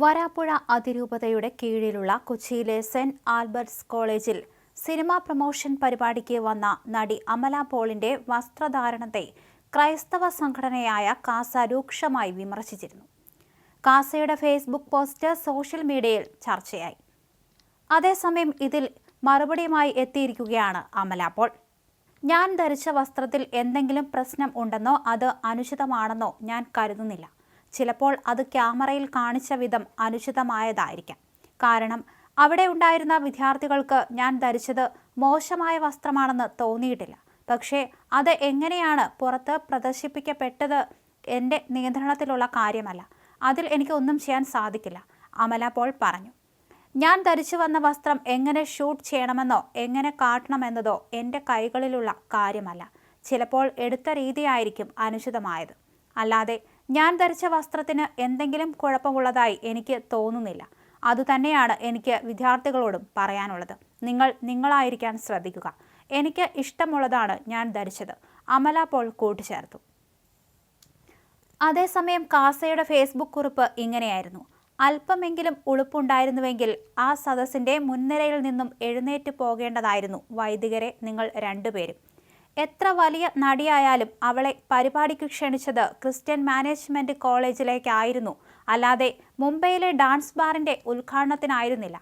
വരാപ്പുഴ അതിരൂപതയുടെ കീഴിലുള്ള കൊച്ചിയിലെ സെന്റ് ആൽബർട്ട്സ് കോളേജിൽ സിനിമാ പ്രമോഷൻ പരിപാടിക്ക് വന്ന നടി അമല പോളിന്റെ വസ്ത്രധാരണത്തെ ക്രൈസ്തവ സംഘടനയായ കാസ രൂക്ഷമായി വിമർശിച്ചിരുന്നു. കാസയുടെ ഫേസ്ബുക്ക് പോസ്റ്റ് സോഷ്യൽ മീഡിയയിൽ ചർച്ചയായി. അതേസമയം ഇതിൽ മറുപടിയുമായി എത്തിയിരിക്കുകയാണ് അമല പോൾ. ഞാൻ ധരിച്ച വസ്ത്രത്തിൽ എന്തെങ്കിലും പ്രശ്നം ഉണ്ടെന്നോ അത് അനുചിതമാണെന്നോ ഞാൻ കരുതുന്നില്ല. ചിലപ്പോൾ അത് ക്യാമറയിൽ കാണിച്ച വിധം അനുചിതമായതായിരിക്കാം. കാരണം അവിടെ ഉണ്ടായിരുന്ന വിദ്യാർത്ഥികൾക്ക് ഞാൻ ധരിച്ചത് മോശമായ വസ്ത്രമാണെന്ന് തോന്നിയിട്ടില്ല. പക്ഷേ അത് എങ്ങനെയാണ് പുറത്ത് പ്രദർശിപ്പിക്കപ്പെട്ടത് എന്റെ നിയന്ത്രണത്തിലുള്ള കാര്യമല്ല. അതിൽ എനിക്ക് ഒന്നും ചെയ്യാൻ സാധിക്കില്ല അമല പോൾ പറഞ്ഞു. ഞാൻ ധരിച്ചു വന്ന വസ്ത്രം എങ്ങനെ ഷൂട്ട് ചെയ്യണമെന്നോ എങ്ങനെ കാട്ടണമെന്നതോ എന്റെ കൈകളിലുള്ള കാര്യമല്ല. ചിലപ്പോൾ എടുത്ത രീതിയായിരിക്കും അനുചിതമായത്. അല്ലാതെ ഞാൻ ധരിച്ച വസ്ത്രത്തിന് എന്തെങ്കിലും കുഴപ്പമുള്ളതായി എനിക്ക് തോന്നുന്നില്ല. അതുതന്നെയാണ് എനിക്ക് വിദ്യാർത്ഥികളോടും പറയാനുള്ളത്. നിങ്ങൾ നിങ്ങളായിരിക്കാൻ ശ്രദ്ധിക്കുക. എനിക്ക് ഇഷ്ടമുള്ളതാണ് ഞാൻ ധരിച്ചത്. അമല പോൾ കൂട്ടിച്ചേർത്തു അതേസമയം കാസയുടെ ഫേസ്ബുക്ക് കുറിപ്പ് ഇങ്ങനെയായിരുന്നു. അല്പമെങ്കിലും ഉളുപ്പുണ്ടായിരുന്നുവെങ്കിൽ ആ സദസ്സിന്റെ മുൻനിരയിൽ നിന്നും എഴുന്നേറ്റ് പോകേണ്ടതായിരുന്നു വൈദികരെ നിങ്ങൾ രണ്ടുപേരും. എത്ര വലിയ നടിയായാലും അവളെ പരിപാടിക്ക് ക്ഷണിച്ചത് ക്രിസ്ത്യൻ മാനേജ്മെന്റ് കോളേജിലേക്കായിരുന്നു. അല്ലാതെ മുംബൈയിലെ ഡാൻസ് ബാറിന്റെ ഉദ്ഘാടനത്തിനായിരുന്നില്ല.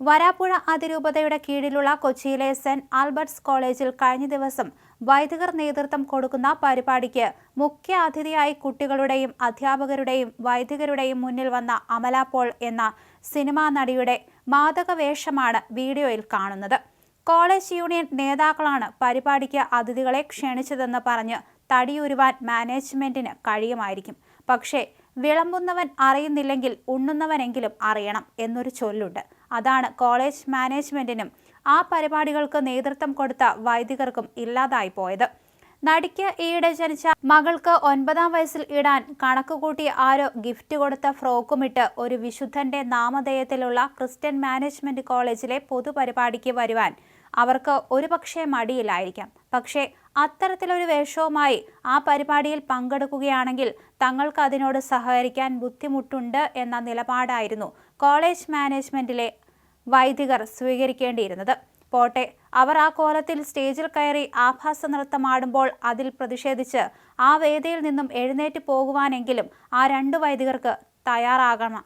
വരാപ്പുഴ അതിരൂപതയുടെ കീഴിലുള്ള കൊച്ചിയിലെ സെന്റ് ആൽബർട്ട്സ് കോളേജിൽ കഴിഞ്ഞ ദിവസം വൈദികർ നേതൃത്വം കൊടുക്കുന്ന പരിപാടിക്ക് മുഖ്യ അതിഥിയായി കുട്ടികളുടെയും അധ്യാപകരുടെയും വൈദികരുടെയും മുന്നിൽ വന്ന അമല പോൾ എന്ന സിനിമാ നടിയുടെ മാതകവേഷമാണ് വീഡിയോയിൽ കാണുന്നത്. കോളേജ് യൂണിയൻ നേതാക്കളാണ് പരിപാടിക്ക് അതിഥികളെ ക്ഷണിച്ചതെന്ന് പറഞ്ഞ് തടിയുരുവാൻ മാനേജ്മെന്റിന് കഴിയുമായിരിക്കും. പക്ഷേ വിളമ്പുന്നവൻ അറിയുന്നില്ലെങ്കിൽ ഉണ്ണുന്നവനെങ്കിലും അറിയണം എന്നൊരു ചൊല്ലുണ്ട്. അതാണ് കോളേജ് മാനേജ്മെന്റിനും ആ പരിപാടികൾക്ക് നേതൃത്വം കൊടുത്ത വൈദികർക്കും ഇല്ലാതായി പോയത്. നടിക്ക് ഈയിടെ ജനിച്ച മകൾക്ക് ഒൻപതാം വയസ്സിൽ ഇടാൻ കണക്കുകൂട്ടി ആരോ ഗിഫ്റ്റ് കൊടുത്ത ഫ്രോക്കുമിട്ട് ഒരു വിശുദ്ധന്റെ നാമധേയത്തിലുള്ള ക്രിസ്ത്യൻ മാനേജ്മെന്റ് കോളേജിലെ പൊതുപരിപാടിക്ക് വരുവാൻ അവർക്ക് ഒരുപക്ഷെ മടിയിലായിരിക്കാം. പക്ഷേ അത്തരത്തിലൊരു വേഷവുമായി ആ പരിപാടിയിൽ പങ്കെടുക്കുകയാണെങ്കിൽ തങ്ങൾക്ക് അതിനോട് സഹകരിക്കാൻ ബുദ്ധിമുട്ടുണ്ട് എന്ന നിലപാടായിരുന്നു കോളേജ് മാനേജ്മെന്റിലെ വൈദികർ സ്വീകരിക്കേണ്ടിയിരുന്നത്. പോട്ടെ അവർ ആ കോലത്തിൽ സ്റ്റേജിൽ കയറി ആഭാസ നൃത്തമാടുമ്പോൾ അതിൽ പ്രതിഷേധിച്ച് ആ വേദിയിൽ നിന്നും എഴുന്നേറ്റ് പോകുവാനെങ്കിലും ആ രണ്ട് വൈദികർക്ക് തയ്യാറാകണം.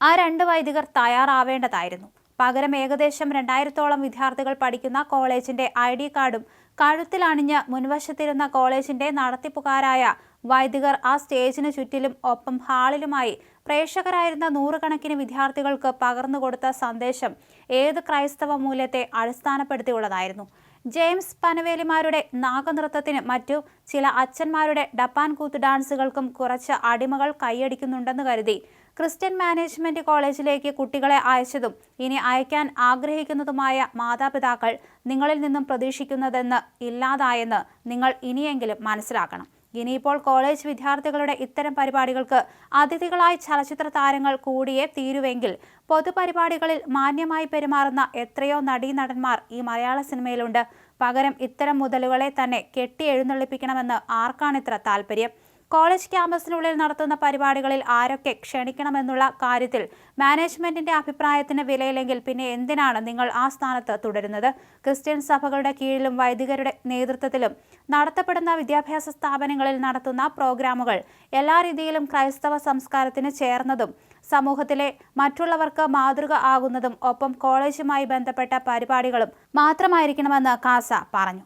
ആ രണ്ട് വൈദികർ തയ്യാറാവേണ്ടതായിരുന്നു. പകരം ഏകദേശം രണ്ടായിരത്തോളം വിദ്യാർത്ഥികൾ പഠിക്കുന്ന കോളേജിന്റെ ഐ ഡി കാർഡും കഴുത്തിൽ അണിഞ്ഞ് മുൻവശത്തിരുന്ന കോളേജിന്റെ നടത്തിപ്പുകാരായ വൈദികർ ആ സ്റ്റേജിന് ചുറ്റിലും ഒപ്പം ഹാളിലുമായി പ്രേക്ഷകരായിരുന്ന നൂറുകണക്കിന് വിദ്യാർത്ഥികൾക്ക് പകർന്നുകൊടുത്ത സന്ദേശം ഏത് ക്രൈസ്തവ മൂല്യത്തെ അടിസ്ഥാനപ്പെടുത്തിയുള്ളതായിരുന്നു. ജെയിംസ് പനവേലിമാരുടെ നാഗനൃത്തത്തിന് മറ്റു ചില അച്ഛന്മാരുടെ ഡപ്പാൻ കൂത്ത് ഡാൻസുകൾക്കും കുറച്ച് അടിമകൾ കൈയടിക്കുന്നുണ്ടെന്ന് കരുതി. ക്രിസ്ത്യൻ മാനേജ്മെന്റ് കോളേജിലേക്ക് കുട്ടികളെ അയച്ചതും ഇനി അയക്കാൻ ആഗ്രഹിക്കുന്നതുമായ മാതാപിതാക്കൾ നിങ്ങളിൽ നിന്നും പ്രതീക്ഷിക്കുന്നതെന്ന് ഇല്ലാതായെന്ന് നിങ്ങൾ ഇനിയെങ്കിലും മനസ്സിലാക്കണം. ഇനിയിപ്പോൾ കോളേജ് വിദ്യാർത്ഥികളുടെ ഇത്തരം പരിപാടികൾക്ക് അതിഥികളായി ചലച്ചിത്ര താരങ്ങൾ കൂടിയേ തീരുവെങ്കിൽ പൊതുപരിപാടികളിൽ മാന്യമായി പെരുമാറുന്ന എത്രയോ നടീനടന്മാർ ഈ മലയാള സിനിമയിലുണ്ട്. പകരം ഇത്തരം മുതലുകളെ തന്നെ കെട്ടി എഴുന്നള്ളിപ്പിക്കണമെന്ന് ആർക്കാണിത്ര താല്പര്യം? കോളേജ് ക്യാമ്പസിനുള്ളിൽ നടത്തുന്ന പരിപാടികളിൽ ആരൊക്കെ ക്ഷണിക്കണമെന്നുള്ള കാര്യത്തിൽ മാനേജ്മെന്റിന്റെ അഭിപ്രായത്തിന് വിലയില്ലെങ്കിൽ പിന്നെ എന്തിനാണ് നിങ്ങൾ ആ സ്ഥാനത്ത് തുടരുന്നത്? ക്രിസ്ത്യൻ സഭകളുടെ കീഴിലും വൈദികരുടെ നേതൃത്വത്തിലും നടത്തപ്പെടുന്ന വിദ്യാഭ്യാസ സ്ഥാപനങ്ങളിൽ നടത്തുന്ന പ്രോഗ്രാമുകൾ എല്ലാ രീതിയിലും ക്രൈസ്തവ സംസ്കാരത്തിന് ചേർന്നതും സമൂഹത്തിലെ മറ്റുള്ളവർക്ക് മാതൃക ആകുന്നതും ഒപ്പം കോളേജുമായി ബന്ധപ്പെട്ട പരിപാടികളും മാത്രമായിരിക്കണമെന്ന് കാസ പറഞ്ഞു.